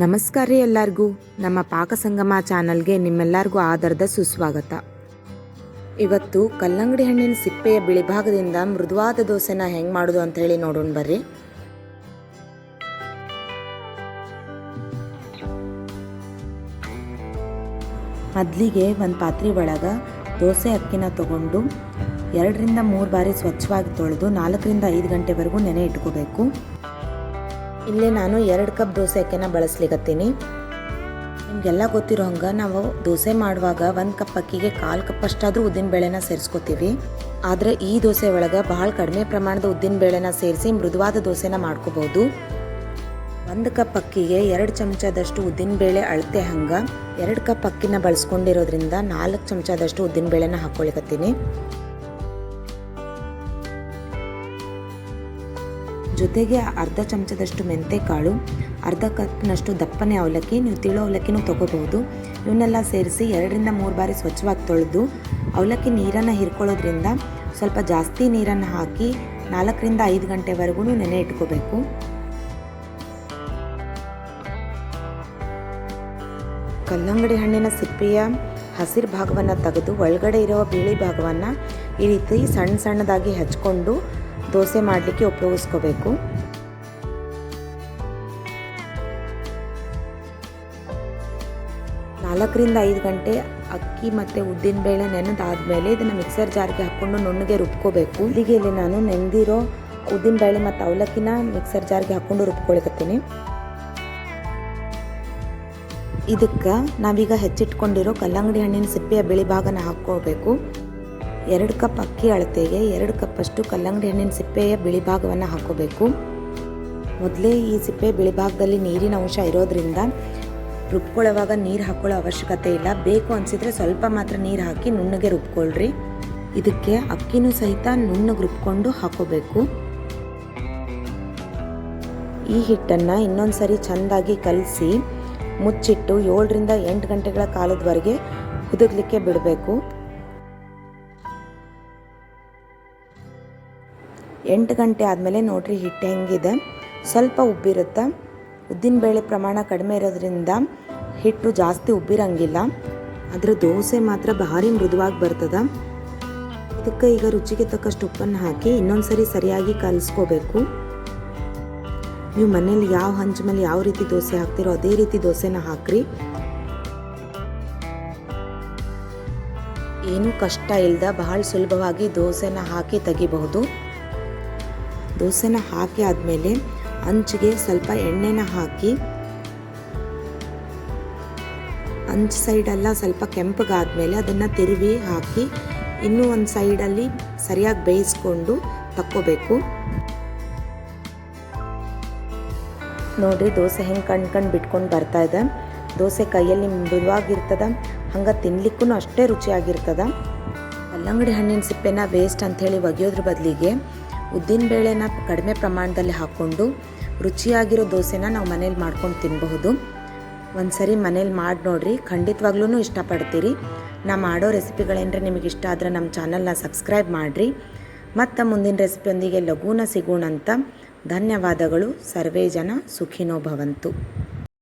ನಮಸ್ಕಾರ ರೀ ಎಲ್ಲರಿಗೂ. ನಮ್ಮ ಪಾಕಸಂಗಮ ಚಾನಲ್ಗೆ ನಿಮ್ಮೆಲ್ಲರಿಗೂ ಆಧಾರದ ಸುಸ್ವಾಗತ. ಇವತ್ತು ಕಲ್ಲಂಗಡಿ ಹಣ್ಣಿನ ಸಿಪ್ಪೆಯ ಬಿಳಿಭಾಗದಿಂದ ಮೃದುವಾದ ದೋಸೆನ ಹೆಂಗೆ ಮಾಡೋದು ಅಂತ ಹೇಳಿ ನೋಡೋಣ ಬರ್ರಿ. ಮೊದಲಿಗೆ ಒಂದು ಪಾತ್ರೆ ಒಳಗೆ ದೋಸೆ ಅಕ್ಕಿನ ತಗೊಂಡು ಎರಡರಿಂದ ಮೂರು ಬಾರಿ ಸ್ವಚ್ಛವಾಗಿ ತೊಳೆದು ನಾಲ್ಕರಿಂದ ಐದು ಗಂಟೆವರೆಗೂ ನೆನೆ ಇಟ್ಕೋಬೇಕು. ಇಲ್ಲೇ ನಾನು ಎರಡು ಕಪ್ ದೋಸೆ ಅಕ್ಕಿನ ಬಳಸ್ಲಿಕತ್ತೀನಿ. ನಿಮಗೆಲ್ಲ ಗೊತ್ತಿರೋ ಹಂಗೆ ನಾವು ದೋಸೆ ಮಾಡುವಾಗ ಒಂದು ಕಪ್ ಅಕ್ಕಿಗೆ ಕಾಲು ಕಪ್ ಅಷ್ಟಾದರೂ ಉದ್ದಿನ ಬೇಳೆನ ಸೇರಿಸ್ಕೋತೀವಿ. ಆದರೆ ಈ ದೋಸೆ ಒಳಗೆ ಬಹಳ ಕಡಿಮೆ ಪ್ರಮಾಣದ ಉದ್ದಿನ ಬೇಳೆನ ಸೇರಿಸಿ ಮೃದುವಾದ ದೋಸೆನ ಮಾಡ್ಕೋಬಹುದು ಒಂದು ಕಪ್ ಅಕ್ಕಿಗೆ ಎರಡು ಚಮಚದಷ್ಟು ಉದ್ದಿನ ಬೇಳೆ ಅಳತೆ ಹಂಗೆ ಎರಡು ಕಪ್ ಅಕ್ಕಿನ ಬಳಸ್ಕೊಂಡಿರೋದ್ರಿಂದ ನಾಲ್ಕು ಚಮಚದಷ್ಟು ಉದ್ದಿನ ಬೇಳೆನ ಹಾಕ್ಕೊಳಿಕತ್ತೀನಿ ಜೊತೆಗೆ ಅರ್ಧ ಚಮಚದಷ್ಟು ಮೆಂತೆ ಕಾಳು ಅರ್ಧ ಕಪ್ನಷ್ಟು ದಪ್ಪನೆ ಅವಲಕ್ಕಿ, ನೀವು ತಿಳೋ ಅವಲಕ್ಕಿನೂ ತೊಗೋಬಹುದು. ಇವನ್ನೆಲ್ಲ ಸೇರಿಸಿ ಎರಡರಿಂದ ಮೂರು ಬಾರಿ ಸ್ವಚ್ಛವಾಗಿ ತೊಳೆದು, ಅವಲಕ್ಕಿ ನೀರನ್ನು ಹಿರ್ಕೊಳ್ಳೋದ್ರಿಂದ ಸ್ವಲ್ಪ ಜಾಸ್ತಿ ನೀರನ್ನು ಹಾಕಿ ನಾಲ್ಕರಿಂದ ಐದು ಗಂಟೆವರೆಗೂ ನೆನೆ ಇಟ್ಕೋಬೇಕು. ಕಲ್ಲಂಗಡಿ ಹಣ್ಣಿನ ಸಿಪ್ಪೆಯ ಹಸಿರು ಭಾಗವನ್ನು ತೆಗೆದು ಒಳಗಡೆ ಇರುವ ಬಿಳಿ ಭಾಗವನ್ನು ಈ ರೀತಿ ಸಣ್ಣ ಸಣ್ಣದಾಗಿ ಹಚ್ಕೊಂಡು ದೋಸೆ ಮಾಡಲಿಕ್ಕೆ ಉಪಯೋಗಿಸ್ಕೋಬೇಕು. ನಾಲ್ಕರಿಂದ ಐದು ಗಂಟೆ ಅಕ್ಕಿ ಮತ್ತು ಉದ್ದಿನಬೇಳೆ ನೆನೆದಾದ್ಮೇಲೆ ಇದನ್ನು ಮಿಕ್ಸರ್ ಜಾರ್ಗೆ ಹಾಕ್ಕೊಂಡು ನುಣ್ಣಗೆ ರುಬ್ಕೋಬೇಕು. ಇಲ್ಲಿಗೆ ಇಲ್ಲಿ ನಾನು ನೆನೆದಿರೋ ಉದ್ದಿನಬೇಳೆ ಮತ್ತು ಅವಲಕ್ಕಿನ ಮಿಕ್ಸರ್ ಜಾರ್ಗೆ ಹಾಕ್ಕೊಂಡು ರುಬ್ಕೊಳ್ಕತ್ತೀನಿ. ಇದಕ್ಕೆ ನಾವೀಗ ಹೆಚ್ಚಿಟ್ಕೊಂಡಿರೋ ಕಲ್ಲಂಗಡಿ ಹಣ್ಣಿನ ಸಿಪ್ಪೆಯ ಬಿಳಿ ಭಾಗನ ಹಾಕ್ಕೋಬೇಕು ಎರಡು ಕಪ್ ಅಕ್ಕಿ ಅಳತೆಗೆ ಎರಡು ಕಪ್ಪಷ್ಟು ಕಲ್ಲಂಗಡಿ ಹಣ್ಣಿನ ಸಿಪ್ಪೆಯ ಬಿಳಿ ಭಾಗವನ್ನು ಹಾಕೋಬೇಕು. ಮೊದಲೇ ಈ ಸಿಪ್ಪೆ ಬಿಳಿ ಭಾಗದಲ್ಲಿ ನೀರಿನ ಅಂಶ ಇರೋದ್ರಿಂದ ರುಬ್ಕೊಳ್ಳೋವಾಗ ನೀರು ಹಾಕೊಳ್ಳೋ ಅವಶ್ಯಕತೆ ಇಲ್ಲ. ಬೇಕು ಅನಿಸಿದರೆ ಸ್ವಲ್ಪ ಮಾತ್ರ ನೀರು ಹಾಕಿ ನುಣ್ಣಗೆ ರುಬ್ಕೊಳ್ರಿ. ಇದಕ್ಕೆ ಅಕ್ಕಿನೂ ಸಹಿತ ನುಣ್ಣಗೆ ರುಬ್ಕೊಂಡು ಹಾಕೋಬೇಕು. ಈ ಹಿಟ್ಟನ್ನು ಇನ್ನೊಂದು ಸರಿ ಚೆಂದಾಗಿ ಕಲಸಿ ಮುಚ್ಚಿಟ್ಟು ಏಳರಿಂದ ಎಂಟು ಗಂಟೆಗಳ ಕಾಲದವರೆಗೆ ಹುದುಗಲಿಕ್ಕೆ ಬಿಡಬೇಕು. ಎಂಟು ಗಂಟೆ ಆದಮೇಲೆ ನೋಡಿರಿ ಹಿಟ್ಟು ಹೆಂಗಿದೆ. ಸ್ವಲ್ಪ ಉಬ್ಬಿರುತ್ತೆ? ಉದ್ದಿನಬೇಳೆ ಪ್ರಮಾಣ ಕಡಿಮೆ ಇರೋದ್ರಿಂದ ಹಿಟ್ಟು ಜಾಸ್ತಿ ಉಬ್ಬಿರಂಗಿಲ್ಲ. ಅದರ ದೋಸೆ ಮಾತ್ರ ಭಾರಿ ಮೃದುವಾಗಿ ಬರ್ತದೆ. ಇದಕ್ಕೆ ಈಗ ರುಚಿಗೆ ತಕ್ಕಷ್ಟು ಉಪ್ಪನ್ನು ಹಾಕಿ ಇನ್ನೊಂದು ಸರಿ ಸರಿಯಾಗಿ ಕಲಿಸ್ಕೋಬೇಕು. ನೀವು ಮನೇಲಿ ಯಾವ ಹಂಚ ಮೇಲೆ ಯಾವ ರೀತಿ ದೋಸೆ ಹಾಕ್ತಿರೋ ಅದೇ ರೀತಿ ದೋಸೆನ ಹಾಕ್ರಿ. ಏನೂ ಕಷ್ಟ ಇಲ್ಲದ ಬಹಳ ಸುಲಭವಾಗಿ ದೋಸೆನ ಹಾಕಿ ತೆಗಿಬಹುದು. ದೋಸೆನ ಹಾಕಿ ಆದಮೇಲೆ ಅಂಚಿಗೆ ಸ್ವಲ್ಪ ಎಣ್ಣೆನ ಹಾಕಿ, ಅಂಚು ಸೈಡೆಲ್ಲ ಸ್ವಲ್ಪ ಕೆಂಪಗಾದ್ಮೇಲೆ ಅದನ್ನು ತಿರುವಿ ಹಾಕಿ, ಇನ್ನೂ ಒಂದು ಸೈಡಲ್ಲಿ ಸರಿಯಾಗಿ ಬೇಯಿಸ್ಕೊಂಡು ತಕ್ಕೋಬೇಕು. ನೋಡಿರಿ ದೋಸೆ ಹೆಂಗೆ ಕಣ್ ಕಣ್ ಬಿಟ್ಕೊಂಡು ಬರ್ತಾ ಇದೆ. ದೋಸೆ ಕೈಯಲ್ಲಿ ಮೃದುವಾಗಿರ್ತದ, ಹಂಗೆ ತಿನ್ಲಿಕ್ಕೂ ಅಷ್ಟೇ ರುಚಿಯಾಗಿರ್ತದ. ಕಲ್ಲಂಗಡಿ ಹಣ್ಣಿನ ಸಿಪ್ಪೆನ ವೇಸ್ಟ್ ಅಂಥೇಳಿ ಒಗೆಯೋದ್ರ ಬದಲಿಗೆ ಉದ್ದಿನಬೇಳೆನ ಕಡಿಮೆ ಪ್ರಮಾಣದಲ್ಲಿ ಹಾಕ್ಕೊಂಡು ರುಚಿಯಾಗಿರೋ ದೋಸೆನ ನಾವು ಮನೇಲಿ ಮಾಡ್ಕೊಂಡು ತಿನ್ನಬಹುದು ಒಂದು ಸರಿ ಮನೇಲಿ ಮಾಡಿ ನೋಡಿರಿ ಖಂಡಿತವಾಗ್ಲೂ ಇಷ್ಟಪಡ್ತೀರಿ. ನಾ ಮಾಡೋ ರೆಸಿಪಿಗಳೇನ್ರೆ ನಿಮಗೆ ಇಷ್ಟ ಆದರೆ ನಮ್ಮ ಚಾನಲ್ನ ಸಬ್ಸ್ಕ್ರೈಬ್ ಮಾಡಿರಿ. ಮತ್ತು ಮುಂದಿನ ರೆಸಿಪಿಯೊಂದಿಗೆ ಲಘೂನ ಸಿಗೋಣ ಅಂತ ಧನ್ಯವಾದಗಳು. ಸರ್ವೇ ಜನ ಸುಖಿನೋ ಭವಂತು.